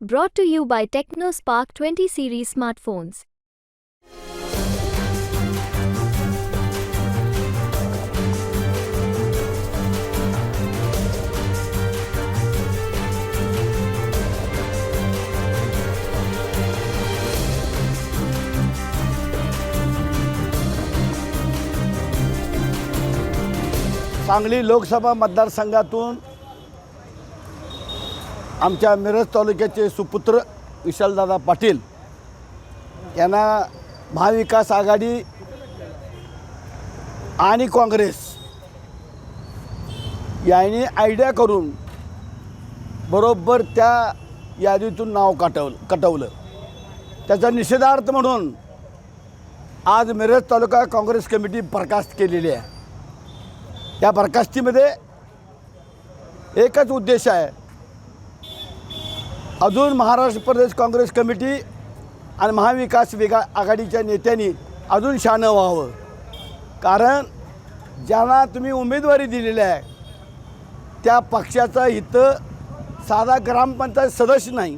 Brought to you by TechnoSpark 20 series smartphones. Sangli Lok Sabha मतदारसंघातून आमच्या मिरज तालुक्याचे सुपुत्र विशालदादा पाटील यांना महाविकास आघाडी आणि काँग्रेस यांनी आयडिया करून बरोबर त्या यादीतून नाव काटवलं कटवलं. त्याचा निषेधार्थ म्हणून आज मिरज तालुका काँग्रेस कमिटी बरखास्त केलेली आहे. या बरखास्तीमध्ये एकच उद्देश आहे. अजून महाराष्ट्र प्रदेश काँग्रेस कमिटी आणि महाविकास वेगा आघाडीच्या नेत्यांनी अजून शानं व्हावं. कारण ज्यांना तुम्ही उमेदवारी दिलेली आहे त्या पक्षाचा इथं साधा ग्रामपंचायत सदस्य नाही.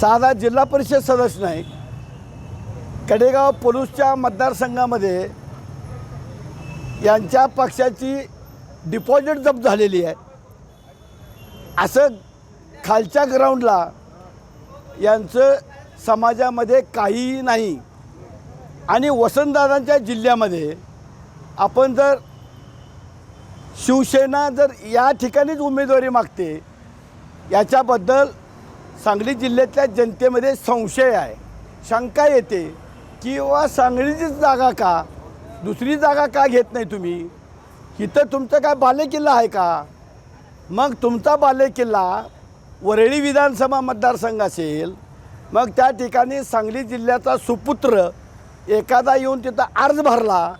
साधा जिल्हा परिषद सदस्य नाही. कडेगाव पोलूसच्या मतदारसंघामध्ये यांच्या पक्षाची डिपॉझिट जप्त झालेली आहे. असं खालच्या ग्राउंडला यांचं समाजामध्ये काहीही नाही. आणि वसंतदादांच्या जिल्ह्यामध्ये आपण जर शिवसेना जर या ठिकाणीच उमेदवारी मागते याच्याबद्दल सांगली जिल्ह्यातल्या जनतेमध्ये संशय आहे. शंका येते की सांगलीचीच जागा का? दुसरी जागा का घेत नाही तुम्ही? इथं तुमचं काय बालेकिल्ला आहे का? मग तुमचा बालेकिल्ला वरळी विधानसभा मतदारसंघ असेल मग त्या ठिकाणी सांगली जिल्ह्याचा सुपुत्र एखादा येऊन तिथं अर्ज भरला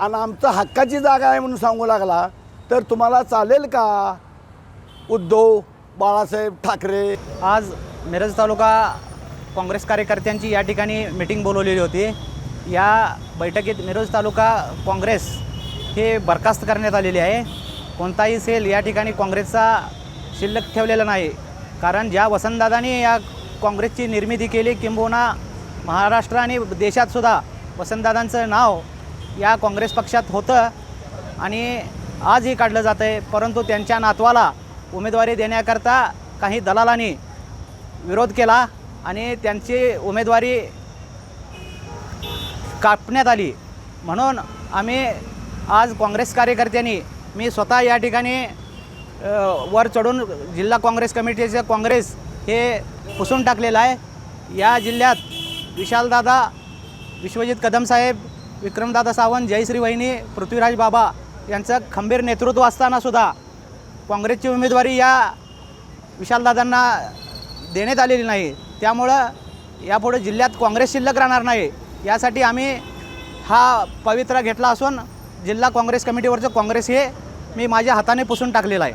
आणि आमचं हक्काची जागा आहे म्हणून सांगू लागला तर तुम्हाला चालेल का? उद्धव बाळासाहेब ठाकरे. आज मिरज तालुका काँग्रेस कार्यकर्त्यांची या ठिकाणी मिटिंग बोलवलेली होती. या बैठकीत मिरज तालुका काँग्रेस हे बरखास्त करण्यात आलेली आहे. कोणताही सेल या ठिकाणी काँग्रेसचा शिल्लक ठेवलेला नाही. कारण ज्या वसंतदादांनी या काँग्रेसची निर्मिती केली किंबहुना महाराष्ट्र आणि देशातसुद्धा वसंतदादांचं नाव या काँग्रेस पक्षात होतं आणि आजही काढलं जातं आहे परंतु त्यांच्या नातवाला उमेदवारी देण्याकरता काही दलालांनी विरोध केला आणि त्यांची उमेदवारी कापण्यात आली. म्हणून आम्ही आज काँग्रेस कार्यकर्त्यांनी मी स्वतः या ठिकाणी वर चढून जिल्हा काँग्रेस कमिटीचं काँग्रेस हे पुसून टाकलेलं आहे. या जिल्ह्यात विशालदादा विश्वजित कदम साहेब विक्रमदादा सावंत जयश्री वहिनी पृथ्वीराज बाबा यांचं खंबीर नेतृत्व असतानासुद्धा काँग्रेसची उमेदवारी या विशालदादांना देण्यात आलेली नाही. त्यामुळं यापुढे जिल्ह्यात काँग्रेस शिल्लक राहणार नाही. यासाठी आम्ही हा पवित्रा घेतला असून जिल्हा काँग्रेस कमिटीवरचं काँग्रेस हे मी माझ्या हाताने पुसून टाकलेलं आहे.